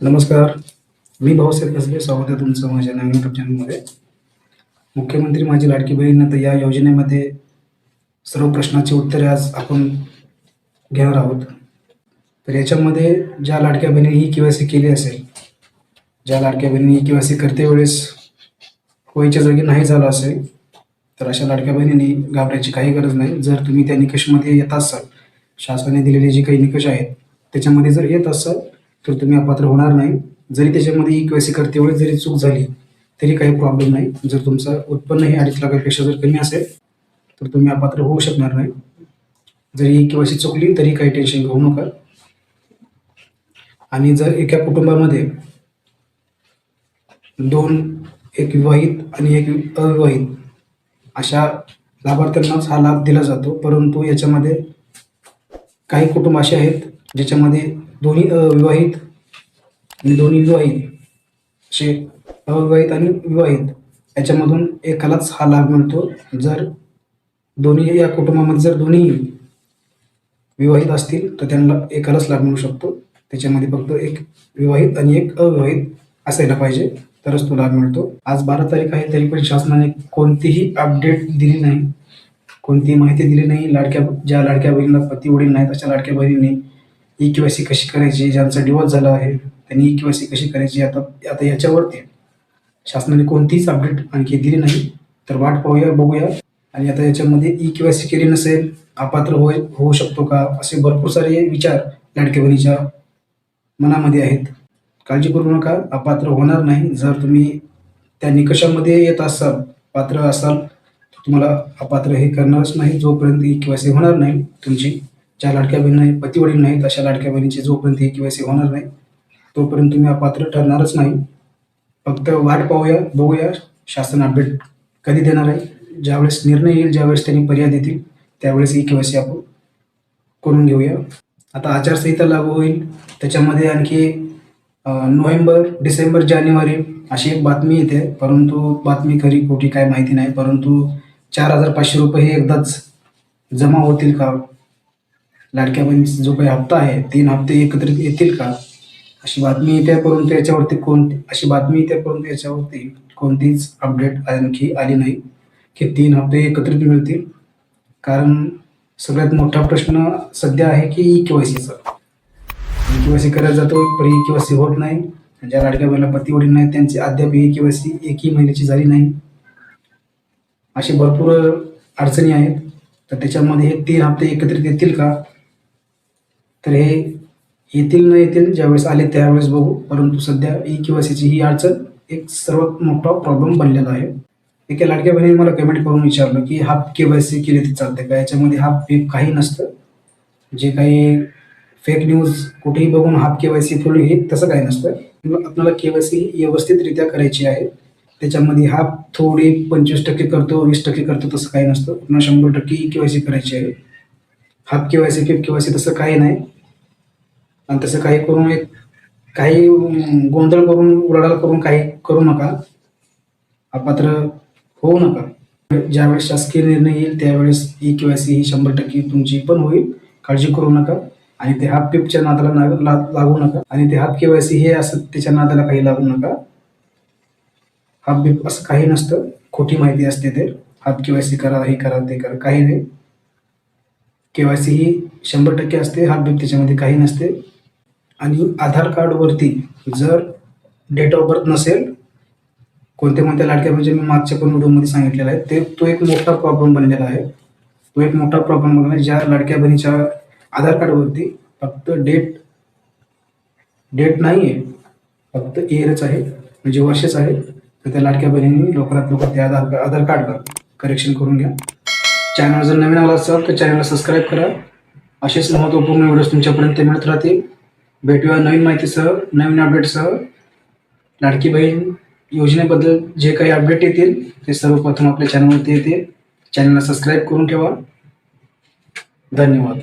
नमस्कार. मी भाऊसाहेब कसबे स्वागत आहे तुमचं माझ्या नवीन युट्यूब चॅनलमध्ये मुख्यमंत्री माझी लाडकी बहीण तर या योजनेमध्ये सर्व प्रश्नाची उत्तरे आज आपण घेणार आहोत. तर याच्यामध्ये ज्या लाडक्या बहिणीने ही के सी केली असेल ज्या लाडक्या बहिणीने ही के सी करते वेळेस होईच्या जागी नाही झालं असेल तर अशा लाडक्या बहिणींनी घाबरायची काही गरज नाही. जर तुम्ही त्या निकषमध्ये येत असाल शासनाने दिलेले जे काही निकष आहेत त्याच्यामध्ये जर येत असाल तर तुम्ही अपात्र होणार नाही. जरी त्याच्यामध्ये ई के सी करते वेळेस जरी चूक झाली तरी काही प्रॉब्लेम नाही. जर तुमचं उत्पन्न हे अडीच लाखापेक्षा जर कमी असेल तर तुम्ही अपात्र होऊ शकणार नाही. जरी ई के सी चुकली तरी काही टेन्शन घेऊ नका. आणि जर एका कुटुंबामध्ये दोन एक विवाहित आणि एक अविवाहित अशा लाभार्थ्यांनाच हा लाभ दिला जातो. परंतु याच्यामध्ये काही कुटुंब असे आहेत ज्याच्यामध्ये दोन्ही अविवाहित आणि म्हणजे दोन्ही विवाहित. असे अविवाहित आणि विवाहित. याच्यामधून एकालाच हा लाभ मिळतो जर दोन्ही या कुटुंबामध्ये जर दोन्ही विवाहित असतील तर त्यांना एकालाच लाभ मिळू शकतो. त्याच्यामध्ये फक्त एक विवाहित आणि एक अविवाहित असायला पाहिजे तरच तो लाभ मिळतो. आज बारा तारीख आहे तरी पण शासनाने कोणतीही अपडेट दिली नाही. कोणतीही माहिती दिली नाही. लाडक्या ज्या लाडक्या बहिणीला पती वडील नाहीत अशा लाडक्या बहिणींनी ई के सी कशी करायची ज्यांचा डिवोर्स झाला आहे त्यांनी ई के सी कशी करायची आता आता याच्यावरती शासनाने कोणतीच अपडेट आणखी दिली नाही. तर वाट पाहूया बघूया. आणि आता याच्यामध्ये ई के सी केली नसेल अपात्र होय होऊ शकतो का? असे भरपूर सारे विचार लाडके बहिणीच्या मनामध्ये आहेत. काळजी करू नका अपात्र होणार नाही. जर तुम्ही त्या निकषामध्ये येत असाल पात्र असाल तर तुम्हाला अपात्र हे करणारच नाही. जोपर्यंत ई के होणार नाही तुमची ज्या लाडक्या बहिणी पती वडील नाहीत अशा लाडक्या बहिणीची जोपर्यंत ही के सी होणार नाही तोपर्यंत तुम्ही अपात्र ठरणारच नाही. फक्त वाट पाहूया बघूया शासन अपडेट कधी देणार आहे. ज्यावेळेस निर्णय येईल ज्यावेळेस त्यांनी पर्याय देतील त्यावेळेस ई के सी आपण करून घेऊया. आता आचारसंहिता लागू होईल. त्याच्यामध्ये आणखी नोव्हेंबर डिसेंबर जानेवारी अशी एक बातमी येते. परंतु बातमी खरी खोटी काय माहिती नाही. परंतु चार हजार पाचशे रुपये हे एकदाच जमा होतील का? लाडक्या बहिणीचा जो काही हप्ता आहे तीन हप्ते एकत्रित येतील का? अशी बातमी येत्या परंतु याच्यावरती कोणती अशी बातमी येत्या परंतु याच्यावरती कोणतीच अपडेट आणखी आली नाही की तीन हप्ते एकत्रित मिळतील. कारण सगळ्यात मोठा प्रश्न सध्या आहे की ई के सीचा. ई के सी करायला जातो पण ई के सी होत नाही. ज्या लाडक्या बहिणीला पती वडील नाही त्यांची अद्याप ई के सी एकही महिन्याची झाली नाही. असे भरपूर अडचणी आहेत. तर त्याच्यामध्ये हे तीन हप्ते एकत्रित येतील का? तर हे येतील न येतील ज्यावेळेस आले त्यावेळेस बघू. परंतु सध्या ई के सीची ही अडचण एक सर्वात मोठा प्रॉब्लेम बनलेला आहे. एका लाडक्या बहिणीने मला कमेंट करून विचारलं की हाफ के वाय सी केली तर चालते का? याच्यामध्ये हाफ बीप काही नसतं. जे काही फेक न्यूज कुठेही बघून half K Y C full हे तसं काही नसतं. आपल्याला- आपल्याला के वाय सी व्यवस्थितरित्या करायची आहे. त्याच्यामध्ये हाफ थोडी पंचवीस टक्के करतो वीस टक्के करतो तसं काही नसतं. पुन्हा शंभर टक्के के वाय सी करायची आहे. हाफ के वाय फिफ के तसं काही नाही. आणि तसं काही करून एक काही गोंधळ करून उलाढाल करून काही करू नका. अपात्र होऊ नका. ज्यावेळेस शासकीय निर्णय येईल त्यावेळेस ई के ही शंभर टक्के तुमची पण होईल. काळजी करू नका. आणि ते हाफ पिपच्या नादाला ना- लागू नका. आणि ते हाफ के हे असं त्याच्या नादाला काही लागू नका. हाफ बिप असं काही नसतं. खोटी माहिती असते ते. हाफ के करा हे करा ते करा. काही नाही. के वाय सी ही शंभर टक्के असते हाफ त्याच्यामध्ये काही नसते. आणि आधार कार्डवरती जर डेट ऑफ बर्थ नसेल कोणत्या कोणत्या लाडक्या म्हणजे मी मागच्या पण व्हिडिओमध्ये सांगितलेला आहे ते तो एक मोठा प्रॉब्लेम बनलेला आहे. तो एक मोठा प्रॉब्लेम बनला ज्या लाडक्या बहिणीच्या आधार कार्डवरती फक्त डेट डेट नाही आहे फक्त इयरच आहे म्हणजे वर्षच आहे. तर त्या लाडक्या बहिणींनी लवकरात लवकर त्या आधार आधार कार्डवर करेक्शन करून घ्या. चॅनल जर नवीन आला असाल तर चॅनलला सबस्क्राईब करा. असेच महत्त्वपूर्ण व्हिडिओज तुमच्यापर्यंत मिळत राहतील. भेटूया नवीन माहितीसह नवीन अपडेटसह लाडकी बहीण योजनेबद्दल जे काही अपडेट येतील ते सर्वप्रथम आपल्या चॅनलवरती येते चॅनलला सबस्क्राईब करून ठेवा. धन्यवाद.